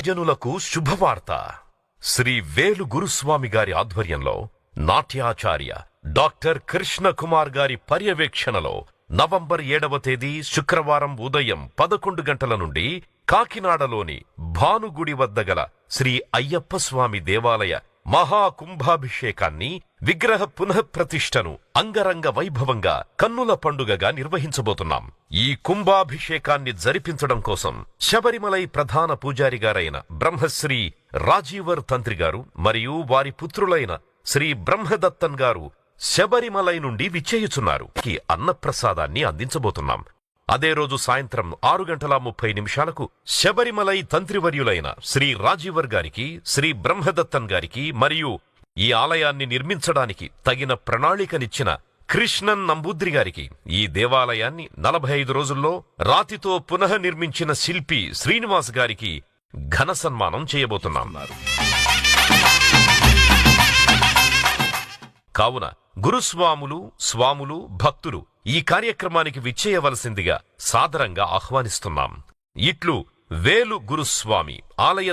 జనులకు శుభవార్త. శ్రీ వేలు గురుస్వామి గారి ఆధ్వర్యంలో నాట్యాచార్య డాక్టర్ కృష్ణ కుమార్ గారి పర్యవేక్షణలో నవంబర్ ఏడవ తేదీ శుక్రవారం ఉదయం పదకొండు గంటల నుండి కాకినాడలోని భానుగుడి వద్ద గల శ్రీ అయ్యప్ప స్వామి దేవాలయ మహాకుంభాభిషేకాన్ని విగ్రహ పునఃప్రతిష్టను అంగరంగ వైభవంగా కన్నుల పండుగగా నిర్వహించబోతున్నాం. ఈ కుంభాభిషేకాన్ని జరిపించడం కోసం శబరిమలై ప్రధాన పూజారి గారైన బ్రహ్మశ్రీ రాజీవర్ తంత్రి గారు మరియు వారి పుత్రులైన శ్రీ బ్రహ్మదత్తన్ గారు శబరిమలై నుండి విచ్చేయుచున్నారు. ఈ అన్నప్రసాదాన్ని అందించబోతున్నాం. అదే రోజు సాయంత్రం ఆరు గంటల ముప్పై నిమిషాలకు శబరిమలై తంత్రివర్యులైన శ్రీ రాజీవర్ గారికి శ్రీ బ్రహ్మదత్తన్ గారికి మరియు ఈ ఆలయాన్ని నిర్మించడానికి తగిన ప్రణాళికనిచ్చిన కృష్ణన్ నంబూద్రి గారికి ఈ దేవాలయాన్ని నలభై ఐదు రోజుల్లో రాతితో పునః నిర్మించిన శిల్పి శ్రీనివాస్ గారికి ఘన సన్మానం చేయబోతున్నాం. కావున గురుస్వాములు స్వాములు భక్తులు ఈ కార్యక్రమానికి విచ్చేయవలసిందిగా సాదరంగా ఆహ్వానిస్తున్నాం. ఇట్లు వేలు గురుస్వామి ఆలయ